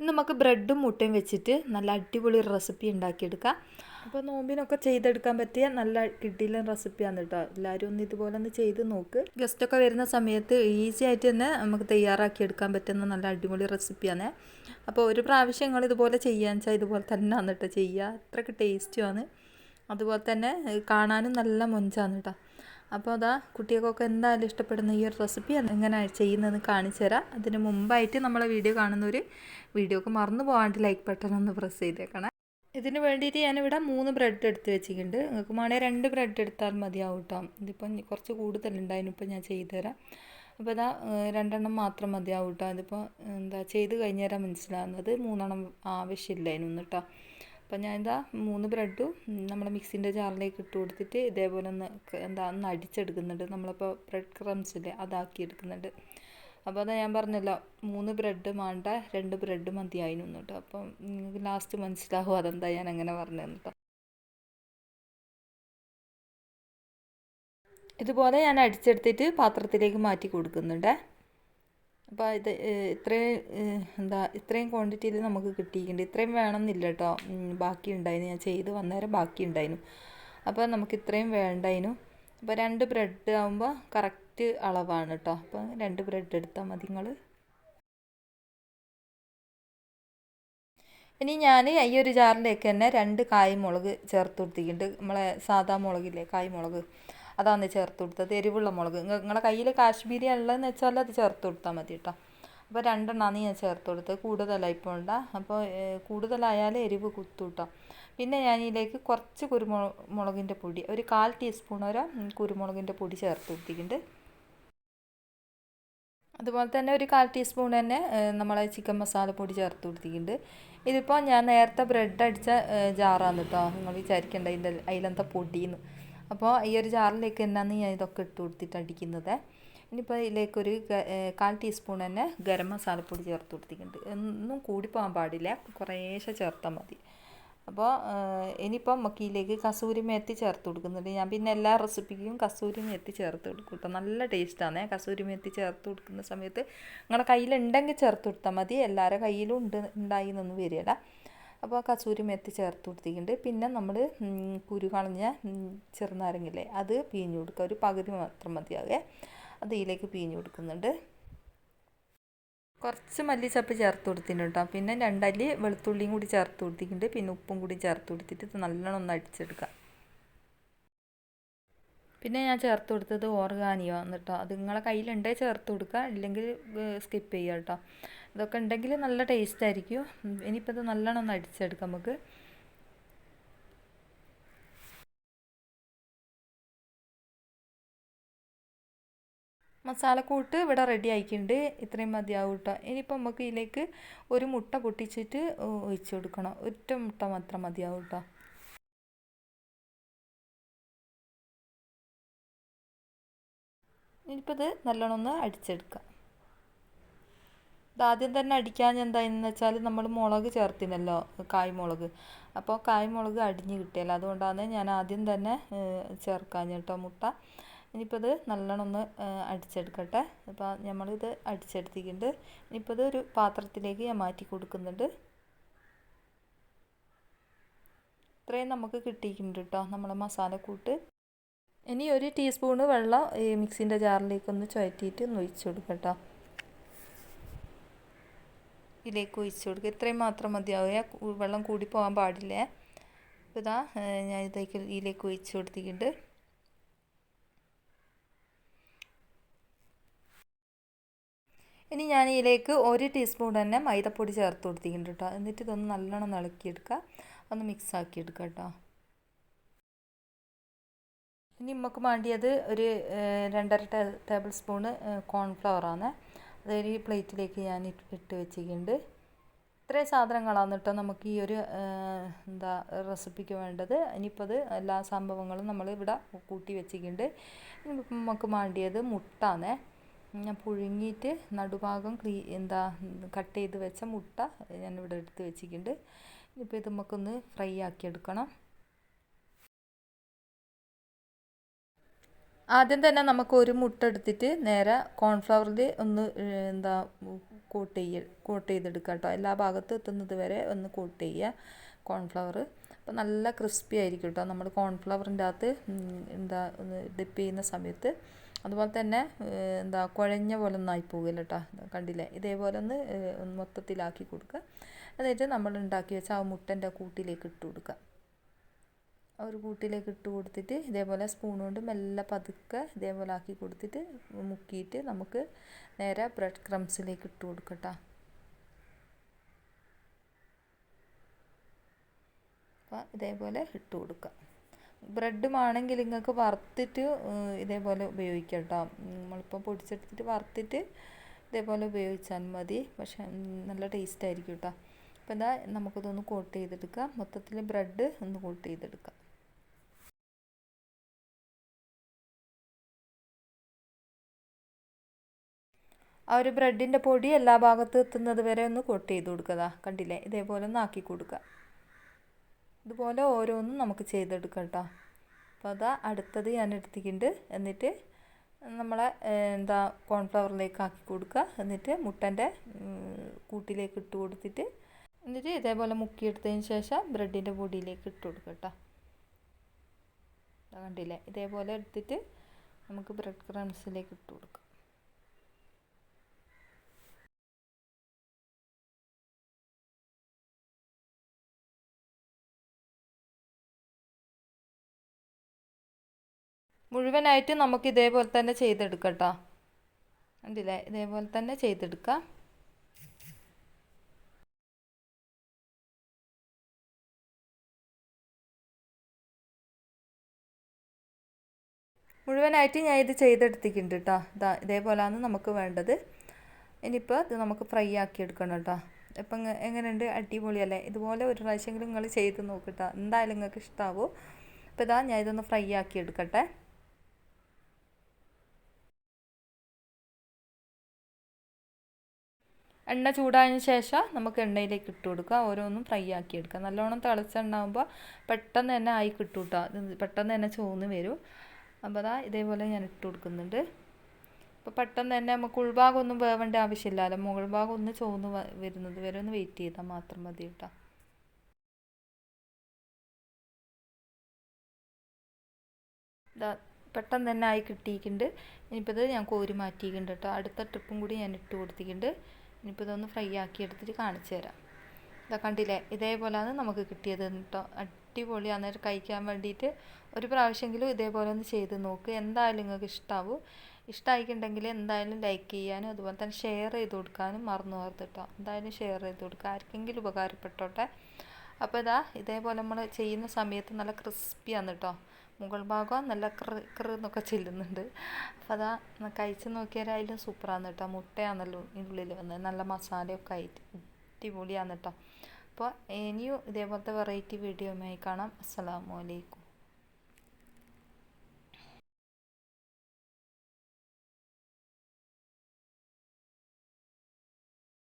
ഇന്ന് നമുക്ക് ബ്രെഡും മുട്ടയും വെച്ചിട്ട് നല്ല അടിപൊളി റെസിപ്പി ഉണ്ടാക്കിയെടുക്കാം. അപ്പോൾ നോമ്പിനൊക്കെ ചെയ്തെടുക്കാൻ പറ്റിയ നല്ല കിട്ടിയില്ല റെസിപ്പിയാണ് കേട്ടോ എല്ലാവരും ഒന്ന് ഇതുപോലെ ഒന്ന് ചെയ്ത് നോക്ക്. ഗസ്റ്റൊക്കെ വരുന്ന സമയത്ത് ഈസി ആയിട്ട് തന്നെ നമുക്ക് തയ്യാറാക്കി എടുക്കാൻ പറ്റുന്ന നല്ല അടിപൊളി റെസിപ്പിയാണ് അപ്പോൾ ഒരു പ്രാവശ്യം നിങ്ങൾ ഇതുപോലെ ചെയ്യാന്ന് വെച്ചാൽ ഇതുപോലെ തന്നെ ആണ് കേട്ടോ ചെയ്യുക. അത്രയ്ക്ക് ടേസ്റ്റുമാണ് അതുപോലെ തന്നെ കാണാനും നല്ല മൊഞ്ചാണ് കേട്ടോ അപ്പോൾ അതാ കുട്ടികൾക്കൊക്കെ എന്തായാലും ഇഷ്ടപ്പെടുന്ന ഈ ഒരു റെസിപ്പി എങ്ങനെ ചെയ്യുന്നതെന്ന് കാണിച്ചു തരാം. അതിന് മുമ്പായിട്ട് നമ്മളെ വീഡിയോ കാണുന്നവർ വീഡിയോക്ക് മറന്നു പോകാണ്ട് ലൈക്ക് ബട്ടൺ ഒന്ന് പ്രസ് ചെയ്തേക്കണം. ഇതിന് വേണ്ടിയിട്ട് ഞാനിവിടെ മൂന്ന് ബ്രെഡ് എടുത്ത് വെച്ചിട്ടുണ്ട്. നിങ്ങൾക്ക് വേണമെങ്കിൽ രണ്ട് ബ്രെഡ് എടുത്താൽ മതിയാവും കേട്ടോ. ഇതിപ്പം കുറച്ച് കൂടുതലുണ്ട് അതിനിപ്പോൾ ഞാൻ ചെയ്തുതരാം. അപ്പോൾ ഇതാ രണ്ടെണ്ണം മാത്രം മതിയാവും കേട്ടോ. അതിപ്പോൾ എന്താ ചെയ്ത് കഴിഞ്ഞാൽ മനസ്സിലാകുന്നത് മൂന്നെണ്ണം ആവശ്യമില്ല അതിനൊന്നും കേട്ടോ. അപ്പം ഞാൻ എന്താ മൂന്ന് ബ്രെഡും നമ്മുടെ മിക്സിന്റെ ജാറിലേക്ക് ഇട്ട് കൊടുത്തിട്ട് ഇതേപോലെ ഒന്ന് എന്താ ഒന്ന് അടിച്ചെടുക്കുന്നുണ്ട്. നമ്മളിപ്പോൾ ബ്രെഡ് ക്രംസ് ഇല്ലേ അതാക്കി എടുക്കുന്നുണ്ട് അപ്പോൾ അതാ ഞാൻ പറഞ്ഞല്ലോ മൂന്ന് ബ്രെഡ് വേണ്ട രണ്ട് ബ്രെഡ് മതിയായിരുന്നു കേട്ടോ. അപ്പം നിങ്ങൾക്ക് ലാസ്റ്റ് മനസ്സിലാവും അതെന്താ ഞാൻ അങ്ങനെ പറഞ്ഞു കേട്ടോ. ഇതുപോലെ ഞാൻ അടിച്ചെടുത്തിട്ട് പാത്രത്തിലേക്ക് മാറ്റി കൊടുക്കുന്നുണ്ട്. അപ്പോൾ ഇത് ഇത്രയും എന്താ ഇത്രയും ക്വാണ്ടിറ്റിയിൽ നമുക്ക് കിട്ടിയിട്ടുണ്ട്. ഇത്രയും വേണമെന്നില്ല കേട്ടോ ബാക്കി ഉണ്ടായിരുന്നു ഞാൻ ചെയ്ത് വന്നേരം ബാക്കി ഉണ്ടായിരുന്നു അപ്പോൾ നമുക്ക് ഇത്രയും വേണ്ടായിരുന്നു അപ്പോൾ രണ്ട് ബ്രെഡ് ആകുമ്പോൾ കറക്റ്റ് അളവാണ് കേട്ടോ അപ്പോൾ രണ്ട് ബ്രെഡ് എടുത്താൽ മതി നിങ്ങൾ ഇനി ഞാൻ ഈ ഒരു ജാറിലേക്ക് തന്നെ രണ്ട് കായ്മുളക് ചേർത്ത് കൊടുത്തിട്ടുണ്ട്. നമ്മളെ സാധാ മുളകില്ലേ കായ്മുളക് അതാണ് ചേർത്ത് കൊടുത്തത്. എരിവുള്ള മുളക്. നിങ്ങളുടെ കയ്യിൽ കാശ്മീരി ഉള്ളതെന്ന് വെച്ചാൽ അത് ചേർത്ത് കൊടുത്താൽ മതി കേട്ടോ അപ്പോൾ രണ്ടെണ്ണമാണ് ഞാൻ ചേർത്ത് കൊടുത്തത്. കൂടുതലായി പോണ്ട. അപ്പോൾ കൂടുതലായാൽ എരിവ് കുത്തു കേട്ടോ പിന്നെ ഞാൻ ഇതിലേക്ക് കുറച്ച് കുരുമുളക് മുളകിന്റെ പൊടി. ഒരു കാൽ ടീസ്പൂൺ വരെ കുരുമുളകിന്റെ പൊടി ചേർത്ത് കൊടുത്തിട്ടുണ്ട്. അതുപോലെ തന്നെ ഒരു കാൽ ടീസ്പൂൺ തന്നെ നമ്മളെ ചിക്കൻ മസാല പൊടി ചേർത്ത് കൊടുത്തിട്ടുണ്ട്. ഇതിപ്പോൾ ഞാൻ നേരത്തെ ബ്രെഡ് അടിച്ച ജാറാണ് കേട്ടോ നിങ്ങൾ വിചാരിക്കേണ്ട അതിന്റെ അതിലെന്താ പൊടിയെന്ന് അപ്പോൾ ഈ ഒരു ജാറിലേക്ക് എന്താണെന്ന് ഞാൻ ഇതൊക്കെ ഇട്ട് കൊടുത്തിട്ട് അടിക്കുന്നത്. ഇനിയിപ്പോൾ ഇതിലേക്കൊരു കാൽ ടീസ്പൂൺ തന്നെ ഗരം മസാലപ്പൊടി ചേർത്ത് കൊടുത്തിട്ടുണ്ട്. ഒന്നും കൂടിപ്പോകാൻ പാടില്ല. കുറേശ്ശെ ചേർത്താൽ മതി. അപ്പോൾ ഇനിയിപ്പം നമുക്ക് ഇതിലേക്ക് കസൂരി മേത്തി ചേർത്ത് കൊടുക്കുന്നുണ്ട്. ഞാൻ പിന്നെ എല്ലാ റെസിപ്പിക്കും കസൂരി മേത്തി ചേർത്ത് കൊടുക്കും കേട്ടോ. നല്ല ടേസ്റ്റാണ് കസൂരി മേത്തി ചേർത്ത് കൊടുക്കുന്ന സമയത്ത് നിങ്ങളുടെ കയ്യിലുണ്ടെങ്കിൽ ചേർത്ത് കൊടുത്താൽ മതി. എല്ലാവരുടെ കയ്യിലും ഉണ്ട് ഉണ്ടായി എന്നൊന്നും വരികയില്ല അപ്പോൾ ആ കസൂരി മെത്തി ചേർത്ത് കൊടുത്തിട്ടുണ്ട്. പിന്നെ നമ്മൾ കുരു കളഞ്ഞ ചെറുനാരങ്ങില്ലേ അത് പീഞ്ഞു കൊടുക്കുക. ഒരു പകുതി മാത്രം മതിയാകെ അത് ഇതിലേക്ക് പീഞ്ഞു കൊടുക്കുന്നുണ്ട്. കുറച്ച് മല്ലിച്ചപ്പ് ചേർത്ത് കൊടുത്തിട്ടുണ്ട് കേട്ടോ. പിന്നെ രണ്ടല്ലി വെളുത്തുള്ളിയും കൂടി ചേർത്ത് കൊടുത്തിട്ടുണ്ട്. പിന്നെ ഉപ്പും കൂടി ചേർത്ത് കൊടുത്തിട്ട് നല്ലോണം ഒന്ന് അടിച്ചെടുക്കുക. പിന്നെ ഞാൻ ചേർത്ത് കൊടുത്തത് ഓർഗാനിയോ എന്നിട്ടോ അത് നിങ്ങളെ കയ്യിലുണ്ടേ ചേർത്ത് കൊടുക്കുക. ഇല്ലെങ്കിൽ സ്കിപ്പ് ചെയ്യുക കേട്ടോ. ഇതൊക്കെ ഉണ്ടെങ്കിൽ നല്ല ടേസ്റ്റ് ആയിരിക്കും. ഇനിയിപ്പോൾ ഇത് നല്ലോണം ഒന്ന് അടിച്ചെടുക്കാം നമുക്ക്. മസാലക്കൂട്ട് ഇവിടെ റെഡി ആയിട്ടുണ്ട്. ഇത്രയും മതിയാവും കേട്ടോ ഇനിയിപ്പോൾ നമുക്ക് ഇതിലേക്ക് ഒരു മുട്ട പൊട്ടിച്ചിട്ട് ഒഴിച്ച് കൊടുക്കണം. ഒറ്റ മുട്ട മാത്രം മതിയാവും കേട്ടോ ഇനിയിപ്പോൾ ഇത് നല്ലോണം ഒന്ന് അടിച്ചെടുക്കാം. ഇതാദ്യം തന്നെ അടിക്കാൻ എന്തായെന്ന് വെച്ചാൽ നമ്മൾ മുളക് ചേർത്തിനല്ലോ കായ്മുളക്. അപ്പോൾ കായ്മുളക് അടിഞ്ഞ് കിട്ടിയല്ലോ. അതുകൊണ്ടാണ് ഞാൻ ആദ്യം തന്നെ ചേർക്കാൻ കേട്ടോ മുട്ട. ഇനിയിപ്പോൾ ഇത് നല്ലോണം ഒന്ന് അടിച്ചെടുക്കട്ടെ. അപ്പോൾ നമ്മളിത് അടിച്ചെടുത്തിട്ടുണ്ട്. ഇനിയിപ്പോൾ ഇത് ഒരു പാത്രത്തിലേക്ക് ഞാൻ മാറ്റി കൊടുക്കുന്നുണ്ട്. ഇത്രയും നമുക്ക് കിട്ടിയിട്ടുണ്ട് കേട്ടോ നമ്മളെ മസാലക്കൂട്ട് ഇനി ഒരു ടീസ്പൂണ് വെള്ളം ഈ മിക്സിന്റെ ജാറിലേക്കൊന്ന് ചുഴറ്റിയിട്ട് ഒന്ന് ഒഴിച്ചു കൊടുക്കട്ടോ ഇതിലേക്ക് ഒഴിച്ചു കൊടുക്കുക. ഇത്രയും മാത്രം മതിയാവുക വെള്ളം കൂടി പോകാൻ പാടില്ല. ഇതാ ഞാൻ ഇതിലേക്ക് ഇതിലേക്ക് ഒഴിച്ചു കൊടുത്തിട്ടുണ്ട്. ഇനി ഞാൻ ഇതിലേക്ക് ഒരു ടീസ്പൂൺ തന്നെ മൈദപ്പൊടി ചേർത്ത് കൊടുത്തിട്ടുണ്ട് കേട്ടോ. എന്നിട്ട് ഇതൊന്ന് നല്ലോണം ഇളക്കിയെടുക്കുക. ഒന്ന് മിക്സ് ആക്കിയെടുക്കുക കേട്ടോ. ഇനി നമുക്ക് വേണ്ടിയത് ഒരു രണ്ടര ടേബിൾ സ്പൂണ് കോൺഫ്ലവറാണ് അതൊരു പ്ലേറ്റിലേക്ക് ഞാൻ ഇട്ട് വെച്ചിട്ടുണ്ട് ഇത്രയും സാധനങ്ങളാണ് കേട്ടോ നമുക്ക് ഈ ഒരു എന്താ റെസിപ്പിക്ക് വേണ്ടത്. ഇനിയിപ്പോൾ അത് എല്ലാ സംഭവങ്ങളും നമ്മൾ ഇവിടെ കൂട്ടി വെച്ചിട്ടുണ്ട് നമുക്ക് വേണ്ടിയത് മുട്ടാണ്. ഞാൻ പുഴുങ്ങിയിട്ട് നടുഭാഗം ക്ലീ എന്താ കട്ട് ചെയ്ത് വെച്ച മുട്ട ഞാനിവിടെ എടുത്ത് വെച്ചിട്ടുണ്ട് ഇനിയിപ്പോൾ ഇത് നമുക്കൊന്ന് ഫ്രൈ ആക്കി എടുക്കണം ആദ്യം തന്നെ നമുക്ക് ഒരു മുട്ട എടുത്തിട്ട് നേരെ കോൺഫ്ലവറിൽ ഒന്ന് എന്താ കോട്ട് ചെയ്യ കോട്ട് ചെയ്തെടുക്കുക കേട്ടോ എല്ലാ ഭാഗത്തും എത്തുന്നത് വരെ ഒന്ന് കോട്ട് ചെയ്യുക കോൺഫ്ലവർ അപ്പോൾ നല്ല ക്രിസ്പി ആയിരിക്കും കേട്ടോ നമ്മൾ കോൺഫ്ലവറിന്റെ അകത്ത് എന്താ ഡിപ്പ് ചെയ്യുന്ന സമയത്ത് അതുപോലെ തന്നെ എന്താ കുഴഞ്ഞ പോലെ ഒന്നായി പോകില്ല കേട്ടോ കണ്ടില്ലേ? ഇതേപോലെ ഒന്ന് മൊത്തത്തിലാക്കി കൊടുക്കുക. എന്നിട്ട് നമ്മൾ ഉണ്ടാക്കി വെച്ച ആ മുട്ടന്റെ കൂട്ടിലേക്ക് ഇട്ട് കൊടുക്കുക. ഒരു കൂട്ടിലേക്ക് ഇട്ട് കൊടുത്തിട്ട് ഇതേപോലെ സ്പൂൺ കൊണ്ട് മെല്ലെ പതുക്കെ ഇതേപോലെ ആക്കി കൊടുത്തിട്ട് മുക്കിയിട്ട് നമുക്ക് നേരെ ബ്രെഡ് ക്രംസിലേക്ക് ഇട്ട് കൊടുക്കട്ടോ. അപ്പോൾ ഇതേപോലെ ഇട്ട് കൊടുക്കുക ബ്രെഡ് ആണെങ്കിൽ നിങ്ങൾക്ക് വറുത്തിട്ട് ഇതേപോലെ ഉപയോഗിക്കാം കേട്ടോ നമ്മളിപ്പോൾ പൊടിച്ചെടുത്തിട്ട് വറുത്തിട്ട് ഇതേപോലെ ഉപയോഗിച്ചാൽ മതി. പക്ഷേ നല്ല ടേസ്റ്റ് ആയിരിക്കും കേട്ടോ അപ്പോൾ എന്താ നമുക്കിതൊന്ന് കോട്ട് ചെയ്തെടുക്കാം. മൊത്തത്തിൽ ബ്രെഡ് ഒന്ന് കോട്ട് ചെയ്തെടുക്കാം. ആ ഒരു ബ്രെഡിന്റെ പൊടി എല്ലാ ഭാഗത്തും എത്തുന്നത് വരെ ഒന്ന് കൊട്ട് ചെയ്ത് കൊടുക്കുക. കണ്ടില്ലേ? ഇതേപോലെ ഒന്ന് ആക്കി കൊടുക്കുക. ഇതുപോലെ ഓരോന്നും നമുക്ക് ചെയ്തെടുക്കാം കേട്ടോ. അപ്പോൾ അതാ അടുത്തത് ഞാൻ എടുത്തിട്ടുണ്ട്. എന്നിട്ട് നമ്മളെ എന്താ കോൺഫ്ലവറിലേക്ക് ആക്കി കൊടുക്കുക. എന്നിട്ട് മുട്ടന്റെ കൂട്ടിലേക്ക് ഇട്ട് കൊടുത്തിട്ട് എന്നിട്ട് ഇതേപോലെ മുക്കിയെടുത്തതിന് ശേഷം ബ്രെഡിന്റെ പൊടിയിലേക്ക് ഇട്ട് കൊടുക്കുക കേട്ടോ. കണ്ടില്ലേ? ഇതേപോലെ എടുത്തിട്ട് നമുക്ക് ബ്രെഡ് ക്രംസിലേക്ക് ഇട്ട് കൊടുക്കാം. മുഴുവനായിട്ട് നമുക്ക് ഇതേപോലെ തന്നെ ചെയ്തെടുക്കട്ടോ. കേട്ടോ കണ്ടില്ലേ? ഇതേപോലെ തന്നെ ചെയ്തെടുക്കാം. മുഴുവനായിട്ട് ഞാൻ ഇത് ചെയ്തെടുത്തിട്ടുണ്ട് കേട്ടോ ഇതാ ഇതേപോലെയാണ് നമുക്ക് വേണ്ടത്. ഇനിയിപ്പോൾ ഇത് നമുക്ക് ഫ്രൈ ആക്കി എടുക്കണം കേട്ടോ ഇപ്പം എങ്ങനെയുണ്ട്? അടിപൊളിയല്ലേ ഇതുപോലെ ഒരു പ്രാവശ്യമെങ്കിലും നിങ്ങൾ ചെയ്ത് നോക്കട്ടോ എന്തായാലും നിങ്ങൾക്ക് ഇഷ്ടമാവും അപ്പോൾ ഇതാ ഞാൻ ഇതൊന്ന് ഫ്രൈ ആക്കി എടുക്കട്ടെ എണ്ണ ചൂടായതിന് ശേഷം നമുക്ക് എണ്ണയിലേക്ക് ഇട്ട് കൊടുക്കുക. ഓരോന്നും ഫ്രൈ ആക്കി എടുക്കുക. നല്ലോണം തിളച്ച എണ്ണ ആകുമ്പോൾ പെട്ടെന്ന് തന്നെ ആയി കിട്ടും കേട്ടോ. പെട്ടെന്ന് തന്നെ ചോന്ന് വരും. അപ്പോൾ അതാ ഇതേപോലെ ഞാൻ ഇട്ട് കൊടുക്കുന്നുണ്ട്. അപ്പോൾ പെട്ടെന്ന് തന്നെ നമുക്ക് ഉൾഭാഗം ഒന്നും വേവേണ്ട ആവശ്യമില്ലല്ലോ. മുകൾ ഭാഗം ഒന്ന് ചോന്ന് വരുന്നത് വരെ ഒന്ന് വെയിറ്റ് ചെയ്താൽ മാത്രം മതി കേട്ടോ. പെട്ടെന്ന് തന്നെ ആയി കിട്ടിയിട്ടുണ്ട്. ഇനിയിപ്പോൾ ഇത് ഞാൻ കോരി മാറ്റിയിട്ടുണ്ട് കേട്ടോ. അടുത്ത ട്രിപ്പും കൂടി ഞാൻ ഇട്ട് കൊടുത്തിട്ടുണ്ട്. ഇനിയിപ്പോൾ ഇതൊന്ന് ഫ്രൈ ആക്കി എടുത്തിട്ട് കാണിച്ചു തരാം. ഇതാ കണ്ടില്ലേ? ഇതേപോലെയാണ് നമുക്ക് കിട്ടിയത് കേട്ടോ അടിപൊളിയാണ് കഴിക്കാൻ വേണ്ടിയിട്ട് ഒരു പ്രാവശ്യമെങ്കിലും ഇതേപോലെ ഒന്ന് ചെയ്ത് നോക്ക്. എന്തായാലും നിങ്ങൾക്ക് ഇഷ്ടമാവും ഇഷ്ടമായിട്ടുണ്ടെങ്കിൽ എന്തായാലും ലൈക്ക് ചെയ്യാനും അതുപോലെ തന്നെ ഷെയർ ചെയ്ത് കൊടുക്കാനും മറന്നു പോകരുത് കേട്ടോ എന്തായാലും ഷെയർ ചെയ്ത് കൊടുക്കുക ആർക്കെങ്കിലും ഉപകാരപ്പെട്ടോട്ടെ. അപ്പോൾ ഇതാ ഇതേപോലെ നമ്മൾ ചെയ്യുന്ന സമയത്ത് നല്ല ക്രിസ്പിയാണ് കേട്ടോ മുകൾ ഭാഗം നല്ല ക്രി ക്ര എന്നൊക്കെ ചെല്ലുന്നുണ്ട്. അപ്പോൾ അതാ കഴിച്ച് നോക്കിയാലും സൂപ്പറാണ് കേട്ടോ. മുട്ടയാണല്ലോ ഉള്ളിൽ വന്നത്. നല്ല മസാലയൊക്കെ ആയിട്ട് അടിപൊളിയാണ് കേട്ടോ. അപ്പോൾ ഇനിയും ഇതേപോലത്തെ വെറൈറ്റി വീഡിയോയുമായി കാണാം. അസ്സലാമു അലൈക്കും.